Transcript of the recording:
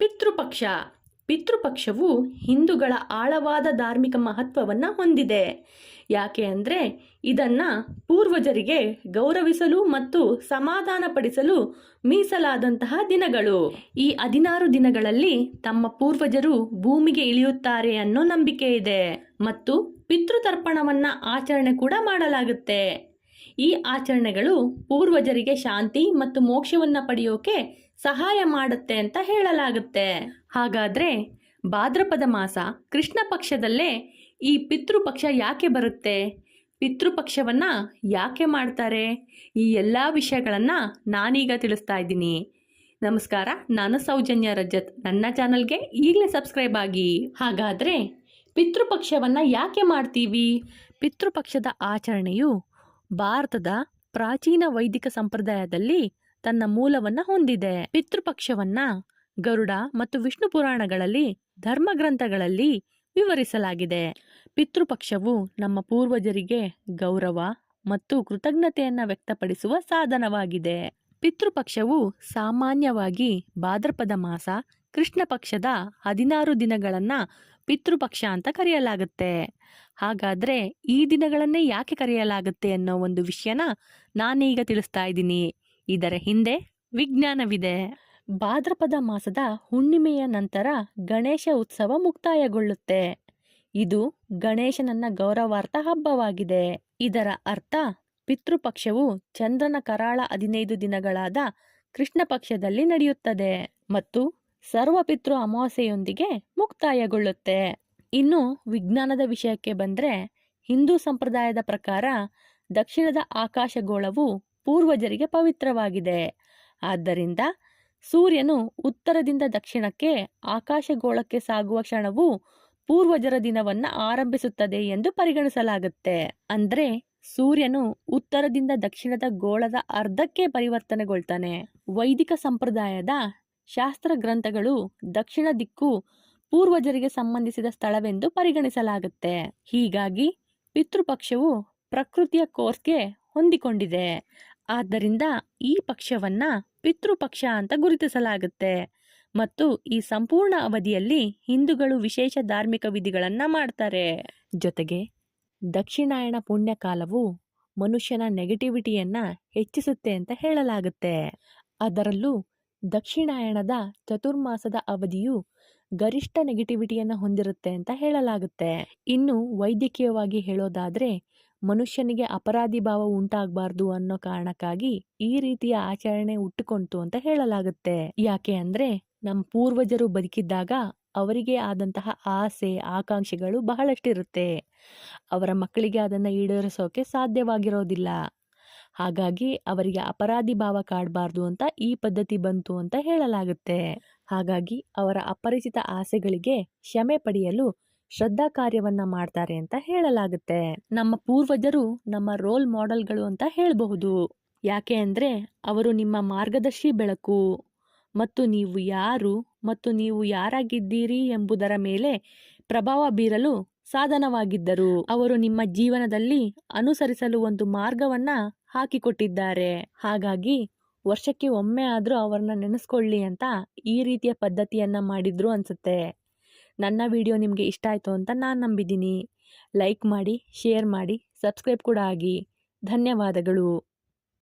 ಪಿತೃಪಕ್ಷ. ಪಿತೃಪಕ್ಷವು ಹಿಂದೂಗಳ ಆಳವಾದ ಧಾರ್ಮಿಕ ಮಹತ್ವವನ್ನು ಹೊಂದಿದೆ. ಯಾಕೆ ಅಂದರೆ ಇದನ್ನು ಪೂರ್ವಜರಿಗೆ ಗೌರವಿಸಲು ಮತ್ತು ಸಮಾಧಾನಪಡಿಸಲು ಮೀಸಲಾದಂತಹ ದಿನಗಳು. ಈ ಹದಿನಾರು ದಿನಗಳಲ್ಲಿ ತಮ್ಮ ಪೂರ್ವಜರು ಭೂಮಿಗೆ ಇಳಿಯುತ್ತಾರೆ ಅನ್ನೋ ನಂಬಿಕೆ ಇದೆ. ಮತ್ತು ಪಿತೃತರ್ಪಣವನ್ನು ಆಚರಣೆ ಕೂಡ ಮಾಡಲಾಗುತ್ತೆ. ಈ ಆಚರಣೆಗಳು ಪೂರ್ವಜರಿಗೆ ಶಾಂತಿ ಮತ್ತು ಮೋಕ್ಷವನ್ನು ಪಡೆಯೋಕೆ ಸಹಾಯ ಮಾಡುತ್ತೆ ಅಂತ ಹೇಳಲಾಗುತ್ತೆ. ಹಾಗಾದ್ರೆ ಭಾದ್ರಪದ ಮಾಸ ಕೃಷ್ಣ ಪಕ್ಷದಲ್ಲೇ ಈ ಪಿತೃಪಕ್ಷ ಯಾಕೆ ಬರುತ್ತೆ? ಪಿತೃಪಕ್ಷವನ್ನ ಯಾಕೆ ಮಾಡ್ತಾರೆ? ಈ ಎಲ್ಲ ವಿಷಯಗಳನ್ನ ನಾನೀಗ ತಿಳಿಸ್ತಾ ಇದ್ದೀನಿ. ನಮಸ್ಕಾರ, ನಾನು ಸೌಜನ್ಯ ರಜತ್. ನನ್ನ ಚಾನಲ್ಗೆ ಈಗಲೇ ಸಬ್ಸ್ಕ್ರೈಬ್ ಆಗಿ. ಹಾಗಾದ್ರೆ ಪಿತೃಪಕ್ಷವನ್ನ ಯಾಕೆ ಮಾಡ್ತೀವಿ? ಪಿತೃಪಕ್ಷದ ಆಚರಣೆಯು ಭಾರತದ ಪ್ರಾಚೀನ ವೈದಿಕ ಸಂಪ್ರದಾಯದಲ್ಲಿ ತನ್ನ ಮೂಲವನ್ನ ಹೊಂದಿದೆ. ಪಿತೃಪಕ್ಷವನ್ನ ಗರುಡ ಮತ್ತು ವಿಷ್ಣು ಪುರಾಣಗಳಲ್ಲಿ ಧರ್ಮ ಗ್ರಂಥಗಳಲ್ಲಿ ವಿವರಿಸಲಾಗಿದೆ. ಪಿತೃಪಕ್ಷವು ನಮ್ಮ ಪೂರ್ವಜರಿಗೆ ಗೌರವ ಮತ್ತು ಕೃತಜ್ಞತೆಯನ್ನ ವ್ಯಕ್ತಪಡಿಸುವ ಸಾಧನವಾಗಿದೆ. ಪಿತೃಪಕ್ಷವು ಸಾಮಾನ್ಯವಾಗಿ ಭಾದ್ರಪದ ಮಾಸ, ಕೃಷ್ಣ ಪಕ್ಷದ ಹದಿನಾರು ದಿನಗಳನ್ನ ಪಿತೃಪಕ್ಷ ಅಂತ ಕರೆಯಲಾಗುತ್ತೆ. ಹಾಗಾದ್ರೆ ಈ ದಿನಗಳನ್ನೇ ಯಾಕೆ ಕರೆಯಲಾಗುತ್ತೆ ಅನ್ನೋ ಒಂದು ವಿಷಯನ ನಾನೀಗ ತಿಳಿಸ್ತಾ ಇದ್ದೀನಿ. ಇದರ ಹಿಂದೆ ವಿಜ್ಞಾನವಿದೆ. ಭಾದ್ರಪದ ಮಾಸದ ಹುಣ್ಣಿಮೆಯ ನಂತರ ಗಣೇಶ ಉತ್ಸವ ಮುಕ್ತಾಯಗೊಳ್ಳುತ್ತೆ. ಇದು ಗಣೇಶನನ್ನ ಗೌರವಾರ್ಥ ಹಬ್ಬವಾಗಿದೆ. ಇದರ ಅರ್ಥ, ಪಿತೃಪಕ್ಷವು ಚಂದ್ರನ ಕರಾಳ ಹದಿನೈದು ದಿನಗಳಾದ ಕೃಷ್ಣ ಪಕ್ಷದಲ್ಲಿ ನಡೆಯುತ್ತದೆ ಮತ್ತು ಸರ್ವಪಿತೃ ಅಮಾವಾಸ್ಯೆಯೊಂದಿಗೆ ಮುಕ್ತಾಯಗೊಳ್ಳುತ್ತೆ. ಇನ್ನು ವಿಜ್ಞಾನದ ವಿಷಯಕ್ಕೆ ಬಂದ್ರೆ ಹಿಂದೂ ಸಂಪ್ರದಾಯದ ಪ್ರಕಾರ ದಕ್ಷಿಣದ ಆಕಾಶಗೋಳವು ಪೂರ್ವಜರಿಗೆ ಪವಿತ್ರವಾಗಿದೆ. ಆದ್ದರಿಂದ ಸೂರ್ಯನು ಉತ್ತರದಿಂದ ದಕ್ಷಿಣಕ್ಕೆ, ಆಕಾಶಗೋಳಕ್ಕೆ ಸಾಗುವ ಕ್ಷಣವು ಪೂರ್ವಜರ ದಿನವನ್ನ ಆರಂಭಿಸುತ್ತದೆ ಎಂದು ಪರಿಗಣಿಸಲಾಗುತ್ತೆ. ಅಂದರೆ ಸೂರ್ಯನು ಉತ್ತರದಿಂದ ದಕ್ಷಿಣದ ಗೋಳದ ಅರ್ಧಕ್ಕೆ ಪರಿವರ್ತನೆಗೊಳ್ತಾನೆ. ವೈದಿಕ ಸಂಪ್ರದಾಯದ ಶಾಸ್ತ್ರ ಗ್ರಂಥಗಳು ದಕ್ಷಿಣ ದಿಕ್ಕು ಪೂರ್ವಜರಿಗೆ ಸಂಬಂಧಿಸಿದ ಸ್ಥಳವೆಂದು ಪರಿಗಣಿಸಲಾಗುತ್ತೆ. ಹೀಗಾಗಿ ಪಿತೃಪಕ್ಷವು ಪ್ರಕೃತಿಯ ಕೋರ್ಸ್ಗೆ ಹೊಂದಿಕೊಂಡಿದೆ. ಆದ್ದರಿಂದ ಈ ಪಕ್ಷವನ್ನ ಪಿತೃಪಕ್ಷ ಅಂತ ಗುರುತಿಸಲಾಗುತ್ತೆ. ಮತ್ತು ಈ ಸಂಪೂರ್ಣ ಅವಧಿಯಲ್ಲಿ ಹಿಂದೂಗಳು ವಿಶೇಷ ಧಾರ್ಮಿಕ ವಿಧಿಗಳನ್ನ ಮಾಡ್ತಾರೆ. ಜೊತೆಗೆ ದಕ್ಷಿಣಾಯಣ ಪುಣ್ಯಕಾಲವು ಮನುಷ್ಯನ ನೆಗೆಟಿವಿಟಿಯನ್ನ ಹೆಚ್ಚಿಸುತ್ತೆ ಅಂತ ಹೇಳಲಾಗುತ್ತೆ. ಅದರಲ್ಲೂ ದಕ್ಷಿಣಾಯಣದ ಚತುರ್ಮಾಸದ ಅವಧಿಯು ಗರಿಷ್ಠ ನೆಗೆಟಿವಿಟಿಯನ್ನು ಹೊಂದಿರುತ್ತೆ ಅಂತ ಹೇಳಲಾಗುತ್ತೆ. ಇನ್ನು ವೈದ್ಯಕೀಯವಾಗಿ ಹೇಳೋದಾದ್ರೆ ಮನುಷ್ಯನಿಗೆ ಅಪರಾಧಿ ಭಾವ ಉಂಟಾಗಬಾರ್ದು ಅನ್ನೋ ಕಾರಣಕ್ಕಾಗಿ ಈ ರೀತಿಯ ಆಚರಣೆ ಹುಟ್ಟುಕೊಂತು ಅಂತ ಹೇಳಲಾಗುತ್ತೆ. ಯಾಕೆ ಅಂದ್ರೆ ನಮ್ಮ ಪೂರ್ವಜರು ಬದುಕಿದ್ದಾಗ ಅವರಿಗೆ ಆದಂತಹ ಆಸೆ, ಆಕಾಂಕ್ಷೆಗಳು ಬಹಳಷ್ಟಿರುತ್ತೆ. ಅವರ ಮಕ್ಕಳಿಗೆ ಅದನ್ನು ಈಡೇರಿಸೋಕೆ ಸಾಧ್ಯವಾಗಿರೋದಿಲ್ಲ. ಹಾಗಾಗಿ ಅವರಿಗೆ ಅಪರಾಧಿ ಭಾವ ಕಾಡಬಾರ್ದು ಅಂತ ಈ ಪದ್ಧತಿ ಬಂತು ಅಂತ ಹೇಳಲಾಗುತ್ತೆ. ಹಾಗಾಗಿ ಅವರ ಅಪರಿಚಿತ ಆಸೆಗಳಿಗೆ ಕ್ಷಮೆ ಪಡೆಯಲು ಶ್ರದ್ಧಾ ಕಾರ್ಯವನ್ನ ಮಾಡ್ತಾರೆ ಅಂತ ಹೇಳಲಾಗುತ್ತೆ. ನಮ್ಮ ಪೂರ್ವಜರು ನಮ್ಮ ರೋಲ್ ಮಾಡೆಲ್ಗಳು ಅಂತ ಹೇಳಬಹುದು. ಯಾಕೆ ಅಂದ್ರೆ ಅವರು ನಿಮ್ಮ ಮಾರ್ಗದರ್ಶಿ ಬೆಳಕು. ಮತ್ತು ನೀವು ಯಾರು ಮತ್ತು ನೀವು ಯಾರಾಗಿದ್ದೀರಿ ಎಂಬುದರ ಮೇಲೆ ಪ್ರಭಾವ ಬೀರಲು ಸಾಧನವಾಗಿದ್ದರು. ಅವರು ನಿಮ್ಮ ಜೀವನದಲ್ಲಿ ಅನುಸರಿಸಲು ಒಂದು ಮಾರ್ಗವನ್ನ ಹಾಕಿಕೊಟ್ಟಿದ್ದಾರೆ. ಹಾಗಾಗಿ ವರ್ಷಕ್ಕೆ ಒಮ್ಮೆ ಆದರೂ ಅವರನ್ನ ನೆನೆಸ್ಕೊಳ್ಳಿ ಅಂತ ಈ ರೀತಿಯ ಪದ್ಧತಿಯನ್ನ ಮಾಡಿದ್ರು ಅನ್ಸುತ್ತೆ. ನನ್ನ ವಿಡಿಯೋ ನಿಮಗೆ ಇಷ್ಟ ಆಯಿತು ಅಂತ ನಾನು ನಂಬಿದ್ದೀನಿ. ಲೈಕ್ ಮಾಡಿ, ಶೇರ್ ಮಾಡಿ, ಸಬ್ಸ್ಕ್ರೈಬ್ ಕೂಡ ಆಗಿ. ಧನ್ಯವಾದಗಳು.